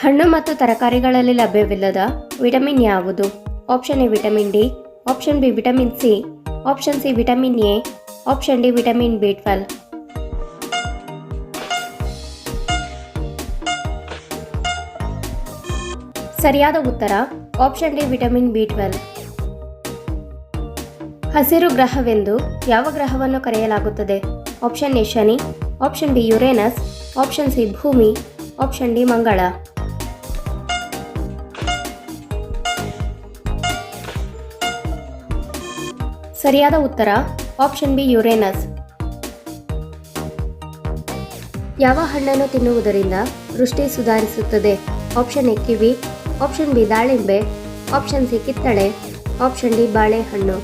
ಹಣ್ಣು ಮತ್ತು ತರಕಾರಿಗಳಲ್ಲಿ ಲಭ್ಯವಿಲ್ಲದ ವಿಟಮಿನ್ ಯಾವುದು? Option A vitamin D, option B vitamin C, option C vitamin A, option D vitamin B twelve. ಸರಿಯಾದ ಉತ್ತರ, option D vitamin B twelve. ಹಸಿರು ಗ್ರಹವೆಂದು ಯಾವ ಗ್ರಹವನ್ನು ಕರೆಯಲಾಗುತ್ತದೆ? Option A Shani, option B Uranus, option C ಭೂಮಿ, ಆಪ್ಷನ್ ಡಿ ಮಂಗಳ. ಸರಿಯಾದ ಉತ್ತರ ಆಪ್ಷನ್ ಬಿ ಯುರೇನಸ್ ಯಾವ ಹಣ್ಣನ್ನು ತಿನ್ನುವುದರಿಂದ ದೃಷ್ಟಿ ಸುಧಾರಿಸುತ್ತದೆ? Option A kiwi. Option B ದಾಳಿಂಬೆ. ಆಪ್ಷನ್ ಸಿ ಕಿತ್ತಳೆ. ಆಪ್ಷನ್ ಡಿ ಬಾಳೆಹಣ್ಣು.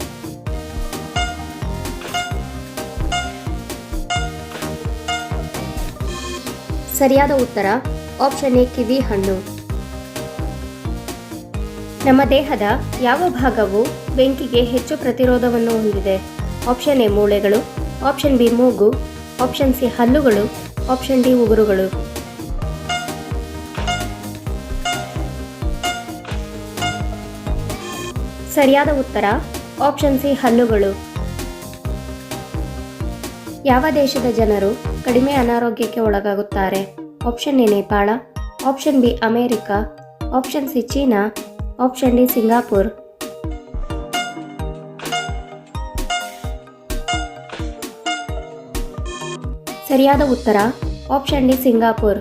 ಸರಿಯಾದ ಉತ್ತರ ಆಪ್ಷನ್ ಎ ಕಿವಿ ಹಣ್ಣು. ನಮ್ಮ ದೇಹದ ಯಾವ ಭಾಗವು ಬೆಂಕಿಗೆ ಹೆಚ್ಚು ಪ್ರತಿರೋಧವನ್ನು ಹೊಂದಿದೆ? ಆಪ್ಷನ್ ಎ ಮೂಳೆಗಳು, ಆಪ್ಷನ್ ಬಿ ಮೂಗು, ಆಪ್ಷನ್ ಸಿ ಹಲ್ಲುಗಳು, ಆಪ್ಷನ್ ಡಿ ಉಗುರುಗಳು. ಸರಿಯಾದ ಉತ್ತರ, ಆಪ್ಷನ್ ಸಿ ಹಲ್ಲುಗಳು. ಯಾವ ದೇಶದ ಜನರು ಕಡಿಮೆ ಅನಾರೋಗ್ಯಕ್ಕೆ ಒಳಗಾಗುತ್ತಾರೆ? Option A Nepal, option B America, option C China option D Singapore ಸರಿಯಾದ ಉತ್ತರ ಆಪ್ಷನ್ ಡಿ ಸಿಂಗಾಪುರ್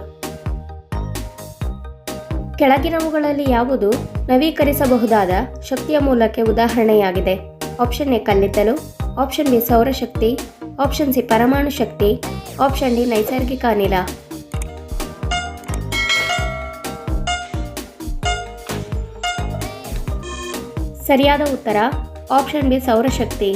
ಕೆಳಗಿನವುಗಳಲ್ಲಿ ಯಾವುದು ನವೀಕರಿಸಬಹುದಾದ ಶಕ್ತಿಯ ಮೂಲಕ್ಕೆ ಉದಾಹರಣೆಯಾಗಿದೆ? ಆಪ್ಷನ್ ಎ ಕಲ್ಲಿದ್ದಲು. ಆಪ್ಷನ್ ಬಿ ಸೌರಶಕ್ತಿ. ಆಪ್ಷನ್ ಸಿ ಪರಮಾಣು ಶಕ್ತಿ. ಆಪ್ಷನ್ ಡಿ ನೈಸರ್ಗಿಕ ಅನಿಲ. ಸರಿಯಾದ ಉತ್ತರ ಆಪ್ಷನ್ ಬಿ ಸೌರಶಕ್ತಿ.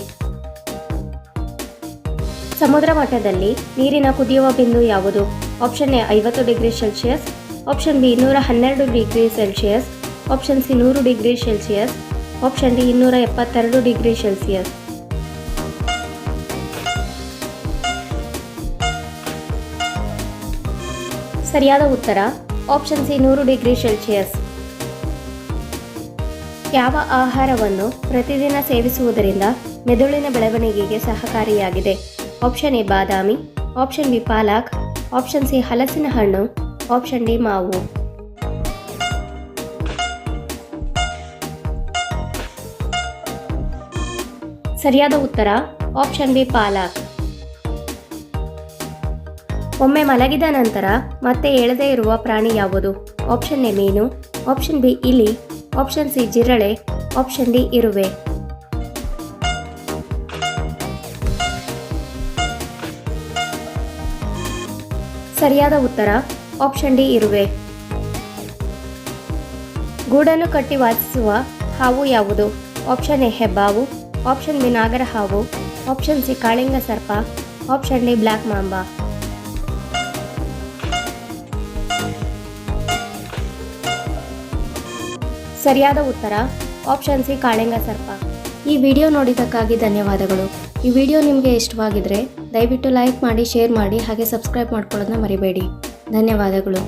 ಸಮುದ್ರ ಮಟ್ಟದಲ್ಲಿ ನೀರಿನ ಕುದಿಯುವ ಬಿಂದು ಯಾವುದು? ಆಪ್ಷನ್ ಎ ಐವತ್ತು ಡಿಗ್ರಿ ಸೆಲ್ಸಿಯಸ್ ಆಪ್ಷನ್ ಬಿ ಇನ್ನೂರ ಹನ್ನೆರಡು ಡಿಗ್ರಿ ಸೆಲ್ಸಿಯಸ್ ಆಪ್ಷನ್ ಸಿ ನೂರು ಡಿಗ್ರಿ ಸೆಲ್ಸಿಯಸ್ ಆಪ್ಷನ್ ಡಿ ಇನ್ನೂರ ಎಪ್ಪತ್ತೆರಡು ಡಿಗ್ರಿ ಸೆಲ್ಸಿಯಸ್ ಸರಿಯಾದ ಉತ್ತರ ಆಪ್ಷನ್ ಸಿ ನೂರು ಡಿಗ್ರಿ ಸೆಲ್ಸಿಯಸ್ ಯಾವ ಆಹಾರವನ್ನು ಪ್ರತಿದಿನ ಸೇವಿಸುವುದರಿಂದ ಮೆದುಳಿನ ಬೆಳವಣಿಗೆಗೆ ಸಹಕಾರಿಯಾಗಿದೆ? ಆಪ್ಷನ್ ಎ ಬಾದಾಮಿ, ಆಪ್ಷನ್ ಬಿ ಪಾಲಾಕ್, ಆಪ್ಷನ್ ಸಿ ಹಲಸಿನ ಹಣ್ಣು ಆಪ್ಷನ್ ಡಿ ಮಾವು. ಸರಿಯಾದ ಉತ್ತರ, ಆಪ್ಷನ್ ಬಿ ಪಾಲಾಕ್. ಒಮ್ಮೆ ಮಲಗಿದ ನಂತರ ಮತ್ತೆ ಏಳದೇ ಇರುವ ಪ್ರಾಣಿ ಯಾವುದು? ಆಪ್ಷನ್ ಎ ಮೀನು, ಆಪ್ಷನ್ ಬಿ ಇಲಿ ಆಪ್ಷನ್ ಸಿ ಜಿರಳೆ ಆಪ್ಷನ್ ಡಿ ಇರುವೆ ಸರಿಯಾದ ಉತ್ತರ ಆಪ್ಷನ್ ಡಿ ಇರುವೆ ಗೂಡನ್ನು ಕಟ್ಟಿ ವಾಸಿಸುವ ಹಾವು ಯಾವುದು? ಆಪ್ಷನ್ ಎ ಹೆಬ್ಬಾವು. ಆಪ್ಷನ್ ಬಿ ನಾಗರ ಹಾವು ಆಪ್ಷನ್ ಸಿ ಕಾಳಿಂಗ ಸರ್ಪ. Option D black mamba. ಸರಿಯಾದ ಉತ್ತರ ಆಪ್ಷನ್ ಸಿ ಕಾಳಿಂಗ ಸರ್ಪ. ಈ ವಿಡಿಯೋ ನೋಡಿದ್ದಕ್ಕಾಗಿ ಧನ್ಯವಾದಗಳು. ಈ ವಿಡಿಯೋ ನಿಮಗೆ ಇಷ್ಟವಾಗಿದ್ರೆ ದಯವಿಟ್ಟು ಲೈಕ್ ಮಾಡಿ ಶೇರ್ ಮಾಡಿ, ಹಾಗೆ ಸಬ್ಸ್ಕ್ರೈಬ್ ಮಾಡ್ಕೊಳ್ಳೋದನ್ನ ಮರಿಬೇಡಿ. ಧನ್ಯವಾದಗಳು.